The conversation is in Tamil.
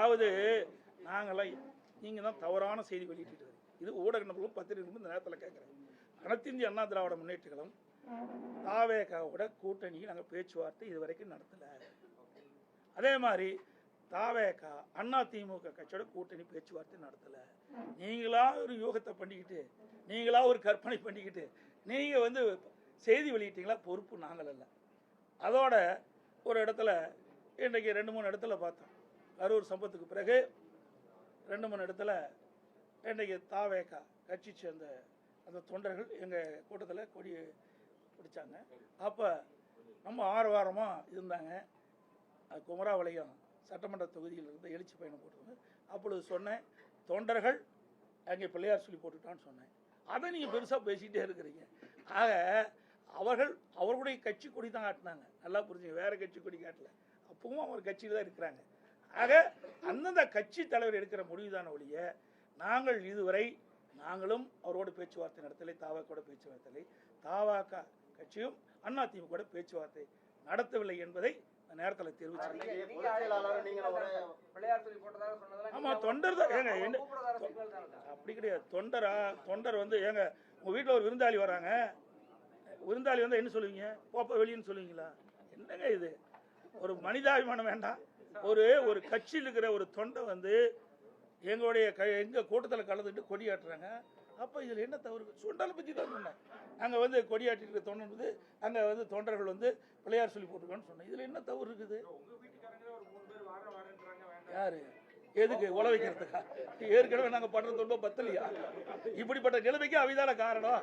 அதாவது நாங்களாம் நீங்கள் தான் தவறான செய்தி வெளியிட்டு இது ஊடக நபர்களும் பத்திரிகைகளும் இந்த நேரத்தில் கேட்குறேன் அனைத்திந்திய அண்ணா திராவிட முன்னேற்றங்களும் தாவேகாவோட கூட்டணி நாங்கள் பேச்சுவார்த்தை இது வரைக்கும் நடத்தலை. அதே மாதிரி தாவேகா அண்ணா திமுக கட்சியோட கூட்டணி பேச்சுவார்த்தை நடத்தலை. நீங்களா ஒரு யூகத்தை பண்ணிக்கிட்டு நீங்களா ஒரு கற்பனை பண்ணிக்கிட்டு நீங்கள் வந்து செய்தி வெளியிட்டீங்களா? பொறுப்பு நாங்கள் அல்ல. அதோட ஒரு இடத்துல இன்றைக்கி ரெண்டு மூணு இடத்துல பார்த்தோம். கரூர் சம்பத்துக்கு பிறகு ரெண்டு மூணு இடத்துல இன்றைக்கு தாவேக்கா கட்சி சேர்ந்த அந்த தொண்டர்கள் எங்கள் கூட்டத்தில் கொடி பிடிச்சாங்க. அப்போ நம்ம ஆரவாரமாக இருந்தாங்க. குமராவளையம் சட்டமன்ற தொகுதியில் இருந்து எழுச்சி பயணம் போட்டிருந்தேன் அப்பொழுது சொன்னேன் தொண்டர்கள் அங்கே பிள்ளையார் சொல்லி போட்டுட்டான்னு சொன்னேன். அதை நீங்கள் பெருசாக பேசிக்கிட்டே இருக்கிறீங்க. ஆக அவர்கள் அவர்களுடைய கட்சி கொடி தான் காட்டினாங்க. நல்லா புரிஞ்சுங்க வேறு கட்சி கொடி காட்டல. அப்பவும் அவர் கட்சியில் தான் இருக்கிறாங்க. ஆக அந்தந்த கட்சி தலைவர் எடுக்கிற முடிவுதான ஒழிய நாங்கள் இதுவரை நாங்களும் அவரோடு பேச்சுவார்த்தை நடத்தலை தாவாக்கோட பேச்சுவார்த்தை தாவாக்கா கட்சியும் அதிமுக கூட பேச்சுவார்த்தை நடத்தவில்லை என்பதை நேரத்தில் தெரிவிச்சிருக்கேன் ஆமா, தொண்டர் தான். ஏங்க? அப்படி கிடையாது. தொண்டரா தொண்டர் வந்து ஏங்க உங்கள் வீட்டில் ஒரு விருந்தாளி வராங்க. விருந்தாளி வந்து என்ன சொல்லுவீங்க? போப்ப வெளியன்னு சொல்லுவீங்களா? என்னங்க இது? ஒரு மனிதாபிமானம் வேண்டாம். ஒரு ஒரு கட்சியில் இருக்கிற ஒரு தொண்டை வந்து எங்களுடைய க எங்கள் கூட்டத்தில் கலந்துட்டு கொடியாட்டுறாங்க. அப்போ இதில் என்ன தவறு? சுண்டலை பற்றி தான் சொன்னேன். அங்கே வந்து கொடியாட்டிட்டு தொண்டன் வந்து அங்கே வந்து தொண்டர்கள் வந்து பிள்ளையார் சொல்லி போட்டிருக்கான்னு சொன்னேன். இதில் என்ன தவறு இருக்குது? யாரு? எதுக்கு? உல வைக்கிறதுக்கா? ஏற்கனவே நாங்கள் படுற தொண்டோ பத்தலையா? இப்படிப்பட்ட நிலைமைக்கு அவைதான காரணம்.